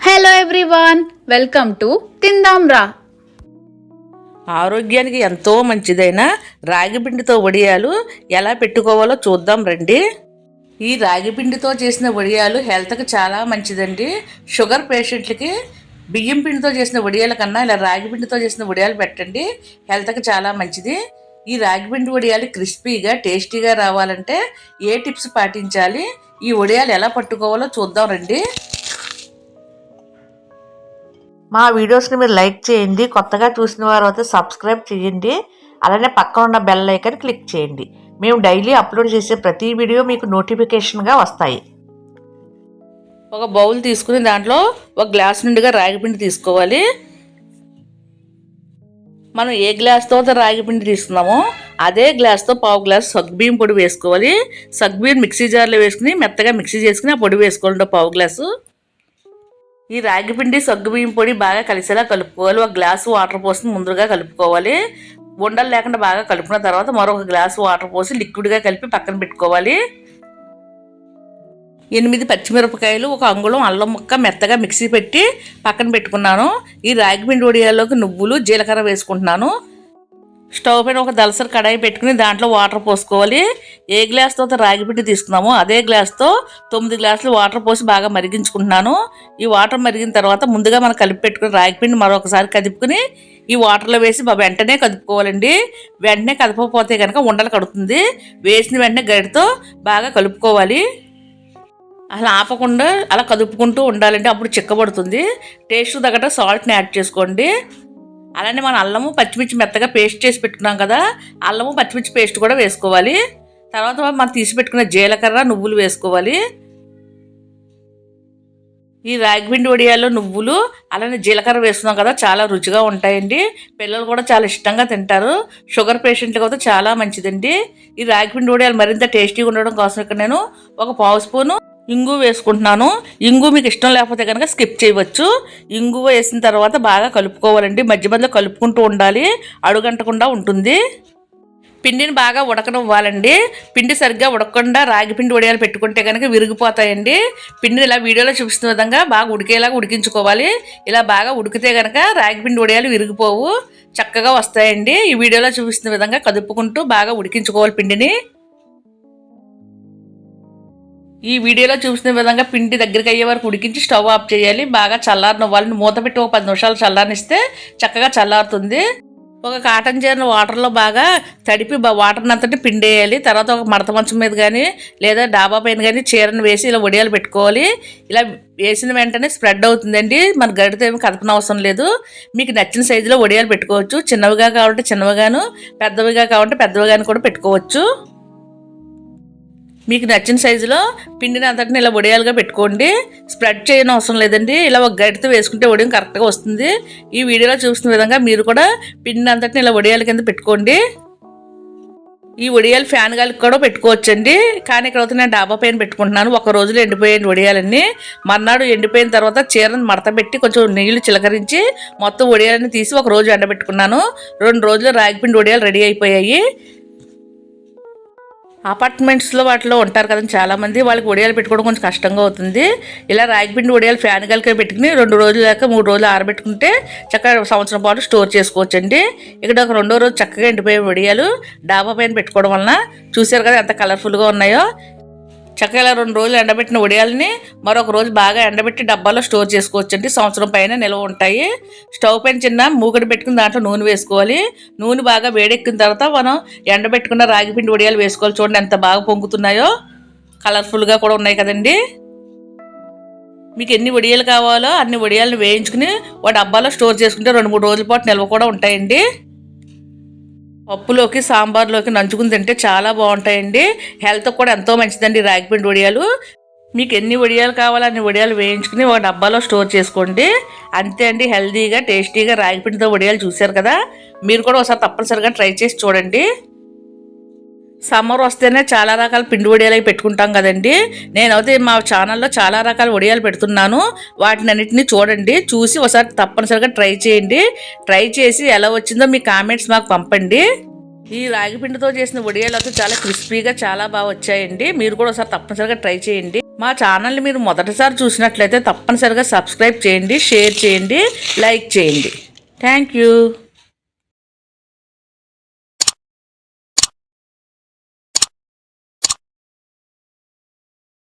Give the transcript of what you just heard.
Hello everyone welcome to తిందాం రా ఆరోగ్యానికి ఎంతో మంచిదైన రాగి పిండితో వడియాలు ఎలా పెట్టుకోవాలో చూద్దాం రండి. ఈ రాగి పిండితో చేసిన వడియాలు హెల్త్కి చాలా మంచిదండి. షుగర్ పేషెంట్లకి బియ్యం పిండితో చేసిన వడియాల కన్నా ఇలా రాగి పిండితో చేసిన వడియాలు పెట్టండి. హెల్త్కి చాలా మంచిది. ఈ రాగి పిండి వడియాలు క్రిస్పీగా టేస్టీగా రావాలంటే ఏ టిప్స్ పాటించాలి? ఈ వడియాలు ఎలా పట్టుకోవాలో చూద్దాం రండి. మా వీడియోస్ని మీరు లైక్ చేయండి. కొత్తగా చూసిన వారు అయితే సబ్స్క్రైబ్ చేయండి. అలానే పక్కన ఉన్న బెల్ ఐకన్ క్లిక్ చేయండి. మేము డైలీ అప్లోడ్ చేసే ప్రతి వీడియో మీకు నోటిఫికేషన్గా వస్తాయి. ఒక బౌల్ తీసుకుని దాంట్లో ఒక గ్లాస్ నుండిగా రాగిపిండి తీసుకోవాలి. మనం ఏ గ్లాస్తో రాగిపిండి తీసుకున్నామో అదే గ్లాస్తో పావు గ్లాస్ సగ్బియ్యం పొడి వేసుకోవాలి. సగ్బియ్యం మిక్సీ జార్లో వేసుకుని మెత్తగా మిక్సీ చేసుకుని ఆ పొడి వేసుకోవాలి పావు గ్లాసు ఈ రాగిపిండి సగ్గు సగ్గుబియ్యం పొడి బాగా కలిసేలా కలుపుకోవాలి. ఒక గ్లాసు వాటర్ పోసి ముందుగా కలుపుకోవాలి. ఉండలు లేకుండా బాగా కలుపుకున్న తర్వాత మరొక గ్లాసు వాటర్ పోసి లిక్విడ్గా కలిపి పక్కన పెట్టుకోవాలి. ఎనిమిది పచ్చిమిరపకాయలు ఒక అంగుళం అల్లం ముక్క మెత్తగా మిక్సీ పెట్టి పక్కన పెట్టుకున్నాను. ఈ రాగిపిండి వడియాలోకి వడియాల్లోకి నువ్వులు జీలకర్ర వేసుకుంటున్నాను. స్టవ్ పైన ఒక దలసరి కడాయి పెట్టుకుని దాంట్లో వాటర్ పోసుకోవాలి. ఏ గ్లాస్తో అయితే రాగి పిండి తీసుకున్నామో అదే గ్లాస్తో తొమ్మిది గ్లాసులు వాటర్ పోసి బాగా మరిగించుకుంటున్నాను. ఈ వాటర్ మరిగిన తర్వాత ముందుగా మనం కలిపి పెట్టుకుని రాగి పిండి మరొకసారి కదుపుకుని ఈ వాటర్లో వేసి వెంటనే కదుపుకోవాలండి. వెంటనే కదపకపోతే కనుక ఉండలు కడుతుంది. వేసిన వెంటనే గడితో బాగా కలుపుకోవాలి. అలా ఆపకుండా అలా కదుపుకుంటూ ఉండాలంటే అప్పుడు చిక్కబడుతుంది. టేస్ట్ తగ్గట సాల్ట్ని యాడ్ చేసుకోండి. అలానే మనం అల్లము పచ్చిమిర్చి మెత్తగా పేస్ట్ చేసి పెట్టుకున్నాం కదా అల్లము పచ్చిమిర్చి పేస్ట్ కూడా వేసుకోవాలి. తర్వాత మనం తీసి పెట్టుకున్న జీలకర్ర నువ్వులు వేసుకోవాలి. ఈ రాగిపిండి వడియాల్లో నువ్వులు అలానే జీలకర్ర వేస్తున్నాం కదా చాలా రుచిగా ఉంటాయండి. పిల్లలు కూడా చాలా ఇష్టంగా తింటారు. షుగర్ పేషెంట్లకు అయితే చాలా మంచిదండి. ఈ రాగిపిండి వడియాలు మరింత టేస్టీగా ఉండడం కోసం ఇక్కడ నేను ఒక పావు స్పూను ఇంగు వేసుకుంటున్నాను. ఇంగు మీకు ఇష్టం లేకపోతే కనుక స్కిప్ చేయవచ్చు. ఇంగు వేసిన తర్వాత బాగా కలుపుకోవాలండి. మధ్య మధ్యలో కలుపుకుంటూ ఉండాలి. అడుగంటకుండా ఉంటుంది. పిండిని బాగా ఉడకనివ్వాలండి. పిండి సరిగ్గా ఉడకకుండా రాగి పిండి వడియాలు పెట్టుకుంటే కనుక విరిగిపోతాయండి. పిండిని ఇలా వీడియోలో చూపిస్తున్న విధంగా బాగా ఉడికేలాగా ఉడికించుకోవాలి. ఇలా బాగా ఉడికితే కనుక రాగి పిండి వడియాలు విరిగిపోవు. చక్కగా వస్తాయండి. ఈ వీడియోలో చూపిస్తున్న విధంగా కదుపుకుంటూ బాగా ఉడికించుకోవాలి పిండిని. ఈ వీడియోలో చూసిన విధంగా పిండి దగ్గరికి అయ్యే వరకు ఉడికించి స్టవ్ ఆఫ్ చేయాలి. బాగా చల్లారనివ్వాలి మూత పెట్టి ఒక పది నిమిషాలు చల్లారనిస్తే చక్కగా చల్లారుతుంది. ఒక కాటన్ చీరను వాటర్లో బాగా తడిపి వాటర్ని అంతటి పిండేయాలి తర్వాత ఒక మడత మంచం మీద కానీ లేదా డాబా పైన కానీ చీరను వేసి ఇలా వడియాలు పెట్టుకోవాలి. ఇలా వేసిన వెంటనే స్ప్రెడ్ అవుతుందండి. మన గడితో ఏమి కదపన అవసరం లేదు. మీకు నచ్చిన సైజులో వడియాలు పెట్టుకోవచ్చు. చిన్నవిగా కావాలంటే చిన్నవిగాను పెద్దవిగా కావాలంటే పెద్దవిగాను కూడా పెట్టుకోవచ్చు. మీకు నచ్చిన సైజులో పిండిని అంతటిని ఇలా వడియాలుగా పెట్టుకోండి. స్ప్రెడ్ చేయని అవసరం లేదండి. ఇలా ఒక గడితో వేసుకుంటే వడియం కరెక్ట్గా వస్తుంది. ఈ వీడియోలో చూసిన విధంగా మీరు కూడా పిండిని అంతటిని ఇలా వడియాల కింద పెట్టుకోండి. ఈ వడియాలు ఫ్యాన్ గాలికి కూడా పెట్టుకోవచ్చండి. కానీ ఇక్కడ నేను డాబా పైన పెట్టుకుంటున్నాను. ఒక రోజులో ఎండిపోయాయి వడియాలన్నీ మర్నాడు ఎండిపోయిన తర్వాత చీరను మడత పెట్టి కొంచెం నీళ్ళు చిలకరించి మొత్తం వడియాలని తీసి ఒక రోజు ఎండబెట్టుకున్నాను. రెండు రోజులు రాగిపిండి వడియాలు రెడీ అయిపోయాయి. అపార్ట్మెంట్స్లో వాటిలో ఉంటారు కదా చాలామంది వాళ్ళకి వడియాలు పెట్టుకోవడం కొంచెం కష్టంగా అవుతుంది. ఇలా రాగిపిండి వడియాలు ఫ్యాన్ గలికే పెట్టుకుని రెండు రోజులు లేక మూడు రోజులు ఆరబెట్టుకుంటే చక్కగా సంవత్సరం పాటు స్టోర్ చేసుకోవచ్చండి. ఇక్కడ ఒక రెండో రోజు చక్కగా ఎండిపోయే వడియాలు డాబా పైన పెట్టుకోవడం వలన చూసారు కదా ఎంత కలర్ఫుల్గా ఉన్నాయో. చక్కగా ఇలా రెండు రోజులు ఎండబెట్టిన ఉడియాలని మరొక రోజు బాగా ఎండబెట్టి డబ్బాలో స్టోర్ చేసుకోవచ్చండి. సంవత్సరం పైన నిల్వ ఉంటాయి. స్టవ్ పైన చిన్న మూగడి పెట్టుకుని దాంట్లో నూనె వేసుకోవాలి. నూనె బాగా వేడెక్కిన తర్వాత మనం ఎండబెట్టుకున్న రాగిపిండి వడియాలు వేసుకోవాలి. చూడండి ఎంత బాగా పొంగుతున్నాయో. కలర్ఫుల్గా కూడా ఉన్నాయి కదండి. మీకు ఎన్ని వడియాలు కావాలో అన్ని వడియాలను వేయించుకుని ఒక డబ్బాలో స్టోర్ చేసుకుంటే రెండు మూడు రోజుల పాటు నిల్వ కూడా ఉంటాయండి. పప్పులోకి సాంబార్లోకి నంచుకుని తింటే చాలా బాగుంటాయండి. హెల్త్ కూడా ఎంతో మంచిదండి రాగిపిండి వడియాలు. మీకు ఎన్ని వడియాలు కావాలో అన్ని వడియాలు వేయించుకుని ఒక డబ్బాలో స్టోర్ చేసుకోండి. అంతే అండి హెల్తీగా టేస్టీగా రాగిపిండితో వడియాలు చూశారు కదా? మీరు కూడా ఒకసారి తప్పనిసరిగా ట్రై చేసి చూడండి. సమ్మర్ వస్తేనే చాలా రకాల పిండి వడియాలు అవి పెట్టుకుంటాం కదండి. నేనైతే మా ఛానల్లో చాలా రకాల వడియాలు పెడుతున్నాను. వాటిని అన్నిటిని చూడండి. చూసి ఒకసారి తప్పనిసరిగా ట్రై చేయండి. ట్రై చేసి ఎలా వచ్చిందో మీ కామెంట్స్ మాకు పంపండి. ఈ రాగి పిండితో చేసిన వడియాలు అయితే చాలా క్రిస్పీగా చాలా బాగా వచ్చాయండి. మీరు కూడా ఒకసారి తప్పనిసరిగా ట్రై చేయండి. మా ఛానల్ని మీరు మొదటిసారి చూసినట్లయితే తప్పనిసరిగా సబ్స్క్రైబ్ చేయండి షేర్ చేయండి లైక్ చేయండి. Thank you.